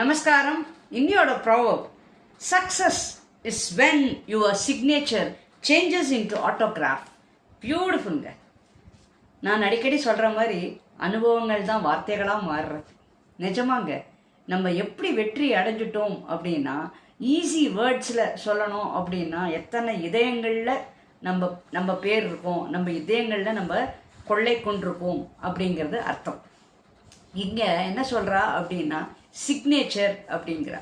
நமஸ்காரம். இன்னியோட proverb success is when your signature changes into autograph பியூட்டிஃபுல்ங்க நான் அடிக்கடி சொல்கிற மாதிரி அனுபவங்கள் தான் வார்த்தைகளாக மாறுறது. நிஜமாங்க. நம்ம எப்படி வெற்றி அடைஞ்சிட்டோம் அப்படின்னா ஈஸி வேர்ட்ஸில் சொல்லணும் அப்படின்னா எத்தனை இதயங்களில் நம்ம நம்ம பேர் இருக்கோம் நம்ம இதயங்களில் நம்ம கொள்ளை கொண்டிருக்கோம் அப்படிங்கிறது அர்த்தம். இங்கே என்ன சொல்கிறா அப்படின்னா சிக்னேச்சர் அப்படிங்கிறா.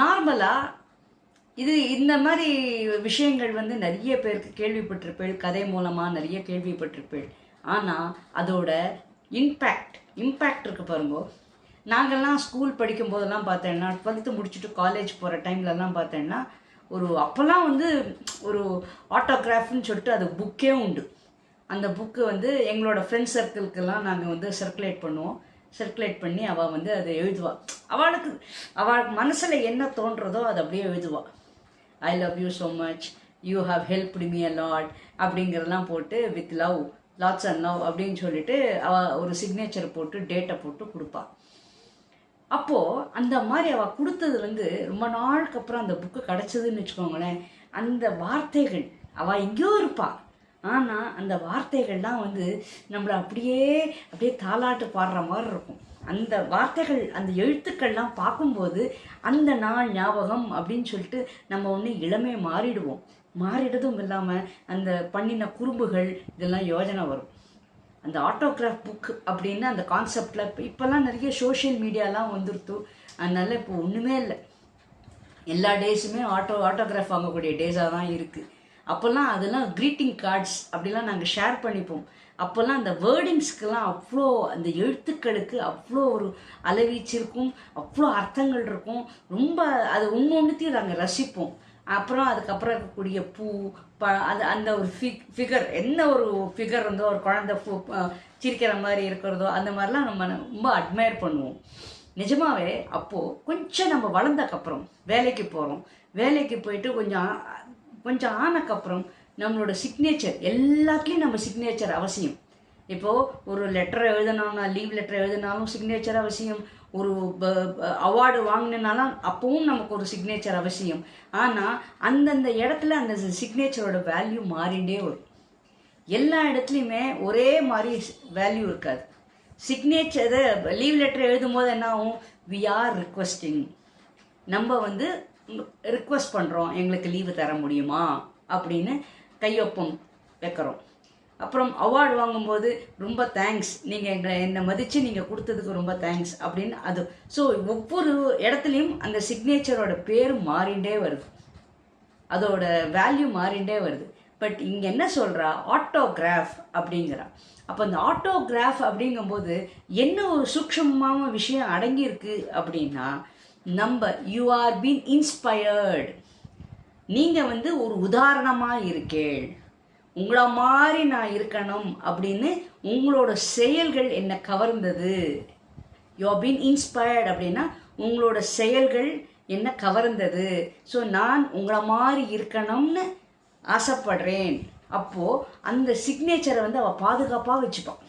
நார்மலாக இது இந்த மாதிரி விஷயங்கள் வந்து நிறைய பேருக்கு கேள்விப்பட்டிருப்பேள் கதை மூலமாக நிறைய கேள்விப்பட்டிருப்பேள். ஆனால் அதோட இம்பேக்ட் இம்பேக்ட் இருக்கு பாருங்க. நாங்கள்லாம் ஸ்கூல் படிக்கும் போதெல்லாம் பார்த்தேன்னா டுவெல்த்து முடிச்சுட்டு காலேஜ் போகிற டைம்லலாம் பார்த்தேன்னா ஒரு அப்போல்லாம் வந்து ஒரு ஆட்டோகிராஃப்னு சொல்லிட்டு அது புக்கே உண்டு. அந்த புக்கு வந்து எங்களோட ஃப்ரெண்ட்ஸ் சர்க்கிள்க்கெல்லாம் நாங்கள் வந்து சர்க்குலேட் பண்ணுவோம். சர்க்குலேட் பண்ணி அவள் வந்து அதை எழுதுவாள் அவளுக்கு அவள் மனசில் என்ன தோன்றதோ அதை அப்படியே எழுதுவாள் I love you so much you have help me a lot அப்படிங்கிறதெல்லாம் போட்டு with love lots and love அப்படின்னு சொல்லிட்டு அவள் ஒரு சிக்னேச்சர் போட்டு டேட்டை போட்டு கொடுப்பாள் அப்போது அந்த மாதிரி அவள் கொடுத்தது வந்து ரொம்ப நாளுக்கு அப்புறம் அந்த புக்கு கிடச்சதுன்னு வச்சுக்கோங்களேன் அந்த வார்த்தைகள் அவள் எங்கேயோ இருப்பாள் ஆனால் அந்த வார்த்தைகள்லாம் வந்து நம்மளை அப்படியே அப்படியே தாலாட்டு பாடுற மாதிரி இருக்கும். அந்த வார்த்தைகள் அந்த எழுத்துக்கள்லாம் பார்க்கும்போது அந்த நாள் ஞாபகம் அப்படின்னு சொல்லிட்டு நம்ம ஒன்று இளமையை மாறிடுவோம். மாறிடுறதும் இல்லாமல் அந்த பண்ணின குறும்புகள் இதெல்லாம் யோஜனை வரும். அந்த ஆட்டோகிராஃப் புக் அப்படின்னு அந்த கான்செப்டில் இப்போ இப்போல்லாம் நிறைய சோஷியல் மீடியாலாம் வந்துருத்து. அதனால இப்போ ஒன்றுமே இல்லை. எல்லா டேஸுமே ஆட்டோ ஆட்டோகிராஃப் வாங்கக்கூடிய டேஸாக தான் இருக்குது அப்போல்லாம் அதெல்லாம் க்ரீட்டிங் கார்ட்ஸ் அப்படிலாம் நாங்கள் ஷேர் பண்ணிப்போம். அப்போல்லாம் அந்த வேர்டிங்ஸ்க்கெல்லாம் அவ்வளோ அந்த எழுத்துக்களுக்கு அவ்வளோ ஒரு அளவீச்சு இருக்கும் அவ்வளோ அர்த்தங்கள் இருக்கும். ரொம்ப அது ஒன்று ஒன்றுத்தையும் நாங்கள் ரசிப்போம். அப்புறம் அதுக்கப்புறம் இருக்கக்கூடிய பூ ப அது அந்த ஒரு ஃபி ஃபிகர் என்ன ஒரு ஃபிகர் இருந்தோ ஒரு குழந்தை பூ சிரிக்கிற மாதிரி இருக்கிறதோ அந்த மாதிரிலாம் நம்ம ரொம்ப அட்மையர் பண்ணுவோம். நிஜமாவே அப்போது கொஞ்சம் நம்ம வளர்ந்தக்கப்புறம் வேலைக்கு போகிறோம் வேலைக்கு போயிட்டு கொஞ்சம் கொஞ்சம் ஆனக்கப்புறம் நம்மளோட சிக்னேச்சர் எல்லாத்துலேயும் நம்ம சிக்னேச்சர் அவசியம். இப்போது ஒரு லெட்டர் எழுதினோம்னா லீவ் லெட்டர் எழுதினாலும் சிக்னேச்சர் அவசியம். ஒரு அவார்டு வாங்கினாலும் அப்பவும் நமக்கு ஒரு சிக்னேச்சர் அவசியம். ஆனால் அந்தந்த இடத்துல அந்த சிக்னேச்சரோட வேல்யூ மாறிண்டே வரும். எல்லா இடத்துலையுமே ஒரே மாதிரி வேல்யூ இருக்காது. சிக்னேச்சர் லீவ் லெட்டர் எழுதும் போது என்ன ஆகும் வி ஆர் ரிக்வஸ்டிங் நம்ம வந்து ரிக்வஸ்ட் பண்ணுறோம் எங்களுக்கு லீவு தர முடியுமா? அப்படின்னு கையொப்பம் வைக்கிறோம். அப்புறம் அவார்டு வாங்கும்போது ரொம்ப தேங்க்ஸ் நீங்கள் எங்களை என்னை மதித்து நீங்கள் கொடுத்ததுக்கு ரொம்ப தேங்க்ஸ் அப்படின்னு அது. ஸோ ஒவ்வொரு இடத்துலையும் அந்த சிக்னேச்சரோட பேர் மாறிண்டே வருது. அதோட வேல்யூ மாறிண்டே வருது. பட் இங்கே என்ன சொல்கிறா ஆட்டோகிராஃப் அப்படிங்கிறா. அப்போ அந்த ஆட்டோகிராஃப் அப்படிங்கும்போது என்ன ஒரு சூக்ஷமமான விஷயம் அடங்கியிருக்கு அப்படின்னா நம்ம யூ ஆர் பீன் இன்ஸ்பயர்டு நீங்கள் வந்து ஒரு உதாரணமாக இருக்கேள். உங்களை மாதிரி நான் இருக்கணும் அப்படின்னு உங்களோட செயல்கள் என்னை கவர்ந்தது? யூ பீன் இன்ஸ்பயர்ட் அப்படின்னா உங்களோட செயல்கள் என்ன கவர்ந்தது? ஸோ நான் உங்களை மாதிரி இருக்கணும்னு ஆசைப்படுறேன். அப்போது அந்த சிக்னேச்சரை வந்து அவள் பாதுகாப்பாக வச்சுப்பான்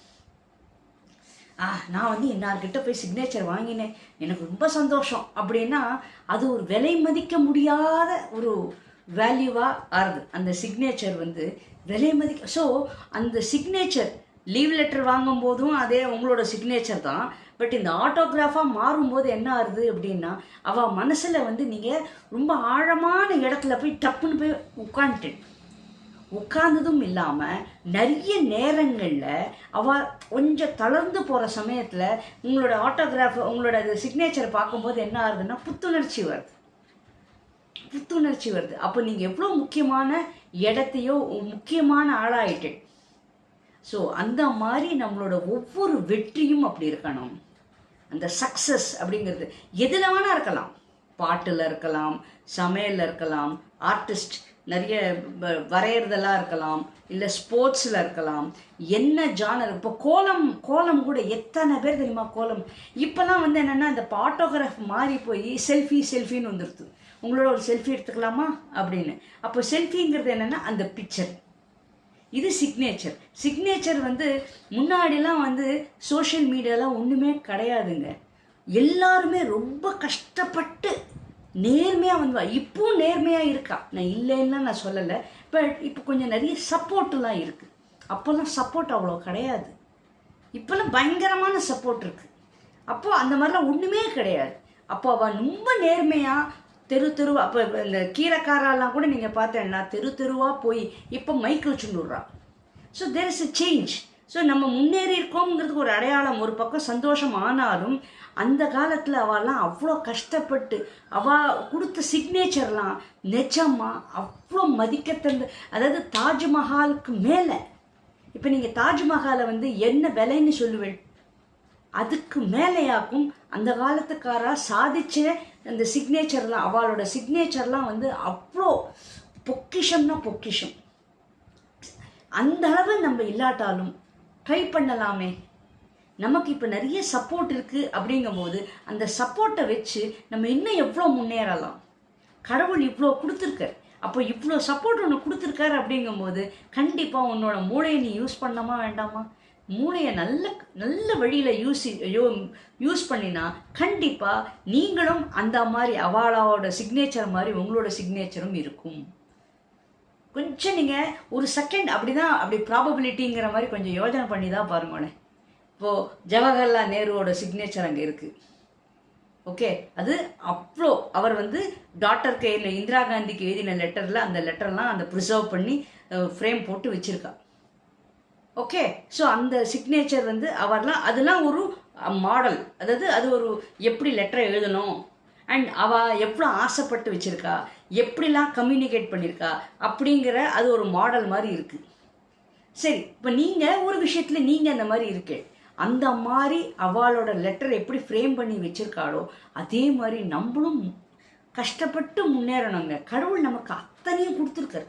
நான் வந்து இன்னார்கிட்ட போய் சிக்னேச்சர் வாங்கினேன். எனக்கு ரொம்ப சந்தோஷம். அப்படின்னா அது ஒரு விலை மதிக்க முடியாத ஒரு வேல்யூவாக ஆறுது. அந்த சிக்னேச்சர் வந்து விலை மதிக்க ஸோ அந்த சிக்னேச்சர் லீவ் லெட்டர் வாங்கும் போதும் அதே உங்களோட சிக்னேச்சர் தான். பட் இந்த ஆட்டோகிராஃபாக மாறும்போது என்ன ஆகுது அப்படின்னா அவள் மனசில் வந்து நீங்கள் ரொம்ப ஆழமான இடத்துல போய் டப்புன்னு போய் உட்காந்துட்டு உட்கார்ந்ததும் இல்லாமல் நிறைய நேரங்களில் அவ கொஞ்சம் தளர்ந்து போகிற சமயத்தில் உங்களோட ஆட்டோகிராஃப் உங்களோட சிக்னேச்சரை பார்க்கும்போது என்ன ஆகுதுன்னா புத்துணர்ச்சி வருது. புத்துணர்ச்சி வருது. அப்போ நீங்கள் எவ்வளோ முக்கியமான இடத்தையோ முக்கியமான ஆளாயிட்டு. ஸோ அந்த மாதிரி நம்மளோட ஒவ்வொரு வெற்றியும் அப்படி இருக்கணும். அந்த சக்ஸஸ் அப்படிங்கிறது எதில் வேணால் இருக்கலாம். பாட்டில் இருக்கலாம் சமையலில் இருக்கலாம் ஆர்டிஸ்ட் நிறைய வ- வரையறதெல்லாம் இருக்கலாம் இல்லை ஸ்போர்ட்ஸில் இருக்கலாம். என்ன ஜானர் இப்போ கோலம் கோலம் கூட எத்தனை பேர் தெரியுமா கோலம்? இப்போல்லாம் வந்து என்னென்னா இந்த ஆட்டோகிராஃப் மாறி போய் செல்ஃபி செல்ஃபின்னு வந்துடுது உங்களோட ஒரு செல்ஃபி எடுத்துக்கலாமா? அப்படின்னு. அப்போ செல்ஃபிங்கிறது என்னென்னா அந்த பிக்சர் இது சிக்னேச்சர் சிக்னேச்சர் வந்து முன்னாடிலாம் வந்து சோஷியல் மீடியாலாம் ஒன்றுமே கிடையாதுங்க. எல்லாருமே ரொம்ப கஷ்டப்பட்டு நேர்மையாக வந்து இப்பவும் நேர்மையாக இருக்கா? நான் இல்லைன்னா நான் சொல்லலை. பட் இப்போ கொஞ்சம் நிறைய சப்போர்ட்லாம் இருக்குது அப்போல்லாம் சப்போர்ட் அவ்வளோ கிடையாது. இப்போல்லாம் பயங்கரமான சப்போர்ட் இருக்குது அப்போது அந்த மாதிரிலாம் ஒன்றுமே கிடையாது. அப்போ அவள் ரொம்ப நேர்மையாக தெரு தெரு அப்போ இந்த கீரைக்காரெல்லாம் கூட நீங்கள் பார்த்தேன்னா தெரு தெருவாக போய் இப்போ மைக் வச்சுன்னு விட்றா so there is a change so நம்ம முன்னேறி இருக்கோங்கிறதுக்கு ஒரு அடையாளம். ஒரு பக்கம் சந்தோஷம் ஆனாலும் அந்த காலத்தில் அவெல்லாம் அவ்வளோ கஷ்டப்பட்டு அவள் கொடுத்த சிக்னேச்சர்லாம் நிஜமா அவ்வளோ மதிக்கத்தந்த அதாவது தாஜ்மஹாலுக்கு மேலே. இப்போ நீங்கள் தாஜ்மஹாலை வந்து என்ன விலைன்னு சொல்லுவேன் அதுக்கு மேலேயாக்கும் அந்த காலத்துக்காரா சாதிச்ச அந்த சிக்னேச்சர்லாம் அவளோட சிக்னேச்சர்லாம் வந்து அவ்வளோ பொக்கிஷம்னா பொக்கிஷம். அந்த அளவு நம்ம இல்லாட்டாலும் ட்ரை பண்ணலாமே. நமக்கு இப்போ நிறைய சப்போர்ட் இருக்குது அப்படிங்கும்போது அந்த சப்போர்ட்டை வச்சு நம்ம இன்னும் எவ்வளோ முன்னேறலாம்? கடவுள் இவ்வளோ கொடுத்துருக்கார். அப்போ இவ்வளோ சப்போர்ட் ஒன்று கொடுத்துருக்காரு அப்படிங்கும்போது கண்டிப்பாக உன்னோட மூளையை நீ யூஸ் பண்ணாமா வேண்டாமா? மூளையை நல்ல நல்ல வழியில் யூஸ் யூஸ் பண்ணினா கண்டிப்பாக நீங்களும் அந்த மாதிரி அவாளாவோட சிக்னேச்சர் மாதிரி உங்களோட சிக்னேச்சரும் இருக்கும். கொஞ்சம் நீங்கள் ஒரு செகண்ட் அப்படி தான் அப்படி ப்ராபபிலிட்டிங்கிற மாதிரி கொஞ்சம் யோஜனை பண்ணி தான் பாருங்களேன். இப்போது ஜவஹர்லால் நேருவோட சிக்னேச்சர் அங்கே இருக்குது ஓகே அது அவ்வளோ அவர் வந்து டாக்டர் கையில் இந்திரா காந்திக்கு எழுதின லெட்டரில் அந்த லெட்டர்லாம் அந்த ப்ரிசர்வ் பண்ணி ஃப்ரேம் போட்டு வச்சுருக்கா. ஓகே ஸோ அந்த சிக்னேச்சர் வந்து அவர்லாம் அதெல்லாம் ஒரு மாடல் அதாவது அது ஒரு எப்படி லெட்டரை எழுதணும்? அண்ட் அவ எவ்வளோ ஆசைப்பட்டு வச்சுருக்கா? எப்படிலாம் கம்யூனிகேட் பண்ணியிருக்கா அப்படிங்கிற அது ஒரு மாடல் மாதிரி இருக்குது சரி இப்போ நீங்கள் ஒரு விஷயத்தில் நீங்கள் அந்த மாதிரி இருக்கே. அந்த மாதிரி அவளோட லெட்டர் எப்படி ஃப்ரேம் பண்ணி வச்சுருக்காளோ அதே மாதிரி நம்மளும் கஷ்டப்பட்டு முன்னேறணுங்க. கடவுள் நமக்கு அத்தனையும் கொடுத்துருக்காரு.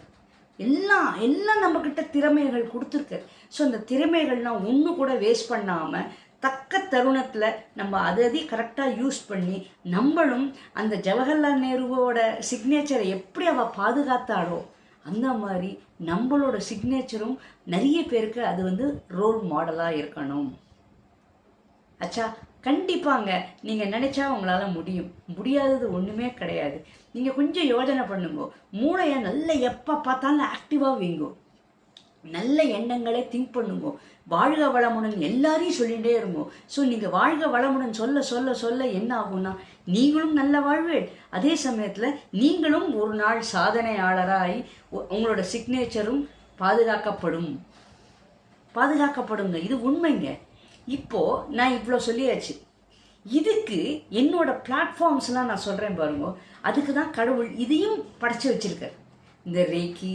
எல்லாம் எல்லாம் நம்மக்கிட்ட திறமைகள் கொடுத்துருக்காரு. ஸோ அந்த திறமைகள்லாம் ஒன்று கூட வேஸ்ட் பண்ணாமல் தக்க தருணத்தில் நம்ம அதை அதையும் கரெக்டாக யூஸ் பண்ணி நம்மளும் அந்த ஜவஹர்லால் நேருவோட சிக்னேச்சரை எப்படி அவள் பாதுகாத்தாளோ அந்த மாதிரி நம்மளோட சிக்னேச்சரும் நிறைய பேருக்கு அது வந்து ரோல் மாடலாக இருக்கணும். அச்சா கண்டிப்பாங்க. நீங்கள் நினச்சா உங்களால் முடியும். முடியாதது ஒன்றுமே கிடையாது. நீங்கள் கொஞ்சம் யோஜனை பண்ணுங்க. மூளையை நல்ல எப்போ பார்த்தாலும் ஆக்டிவாக வீங்கோ. நல்ல எண்ணங்களை திங்க் பண்ணுங்க. வாழ்க வளமுடன் எல்லாரையும் சொல்லிகிட்டே இருங்கோ. ஸோ நீங்கள் வாழ்க வளமுடன் சொல்ல சொல்ல சொல்ல என்ன ஆகும்னா நீங்களும் நல்ல வாழ்வே. அதே சமயத்தில் நீங்களும் ஒரு நாள் சாதனையாளராகி உ- உங்களோட சிக்னேச்சரும் பாதுகாக்கப்படும். பாதுகாக்கப்படுங்க. இது உண்மைங்க. இப்போ நான் இவ்வளோ சொல்லியாச்சு. இதுக்கு என்னோட பிளாட்ஃபார்ம்ஸ்லாம் நான் சொல்கிறேன் பாருங்க. அதுக்கு தான் கடவுள் இதையும் படைச்சி வச்சிருக்கார். இந்த ரேக்கி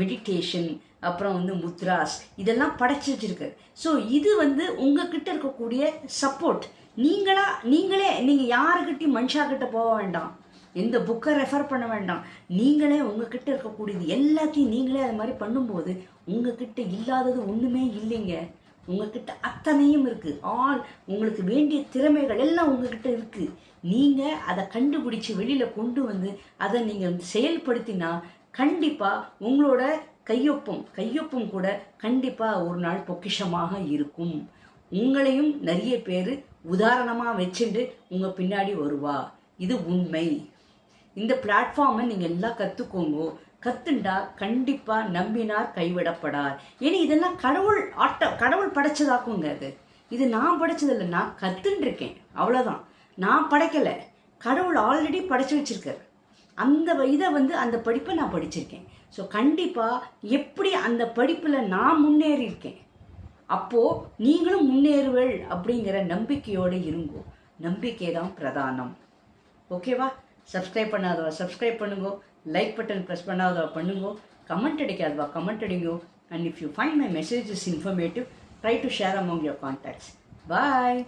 மெடிடேஷன் அப்புறம் வந்து முத்ராஸ் இதெல்லாம் படைச்சி வச்சிருக்காரு. ஸோ இது வந்து உங்ககிட்ட இருக்கக்கூடிய சப்போர்ட் நீங்களா நீங்களே நீங்கள் யாருக்கிட்டையும் மனுஷாக்கிட்ட போக வேண்டாம். எந்த புக்கை ரெஃபர் பண்ண வேண்டாம். நீங்களே உங்ககிட்ட இருக்கக்கூடியது எல்லாத்தையும் நீங்களே அது மாதிரி பண்ணும்போது உங்ககிட்ட இல்லாதது ஒன்றுமே இல்லைங்க. உங்ககிட்ட அத்தனையும் இருக்குது ஆல் உங்களுக்கு வேண்டிய திறமைகள் எல்லாம் உங்ககிட்ட இருக்குது நீங்கள் அதை கண்டுபிடிச்சி வெளியில் கொண்டு வந்து அதை நீங்கள் வந்து செயல்படுத்தினா கண்டிப்பாக உங்களோட கையொப்பம் கையொப்பம் கூட கண்டிப்பாக ஒரு நாள் பொக்கிஷமாக இருக்கும். உங்களையும் நிறைய பேர் உதாரணமாக வச்சுட்டு உங்கள் பின்னாடி வருவா. இது உண்மை. இந்த பிளாட்ஃபார்மை நீங்கள் எல்லாம் கற்றுக்கோங்க கத்துண்டா கண்டிப்பாக நம்பினார் கைவிடப்படார். ஏன்னா இதெல்லாம் கடவுள் ஆட்ட கடவுள் படைச்சதாக்குங்க அது. இது நான் படைச்சதில்லை நான் கத்துன்னு இருக்கேன் அவ்வளோதான் நான் படைக்கலை. கடவுள் ஆல்ரெடி படைச்சு வச்சிருக்காரு. அந்த இதை வந்து அந்த படிப்பை நான் படிச்சிருக்கேன். ஸோ கண்டிப்பாக எப்படி அந்த படிப்பில் நான் முன்னேறியிருக்கேன்? அப்போது நீங்களும் முன்னேறுவள் அப்படிங்கிற நம்பிக்கையோடு இருங்கோ. நம்பிக்கை தான் பிரதானம். ஓகேவா? சப்ஸ்கிரைப் பண்ணாதவா சப்ஸ்கிரைப் பண்ணுங்க. லைக் பட்டன் ப்ரெஸ் பண்ணாதவா பண்ணுங்க. கமெண்ட் அடிக்காதவா comment அடிங்கோ. And if you find my message is informative try to share among your contacts bye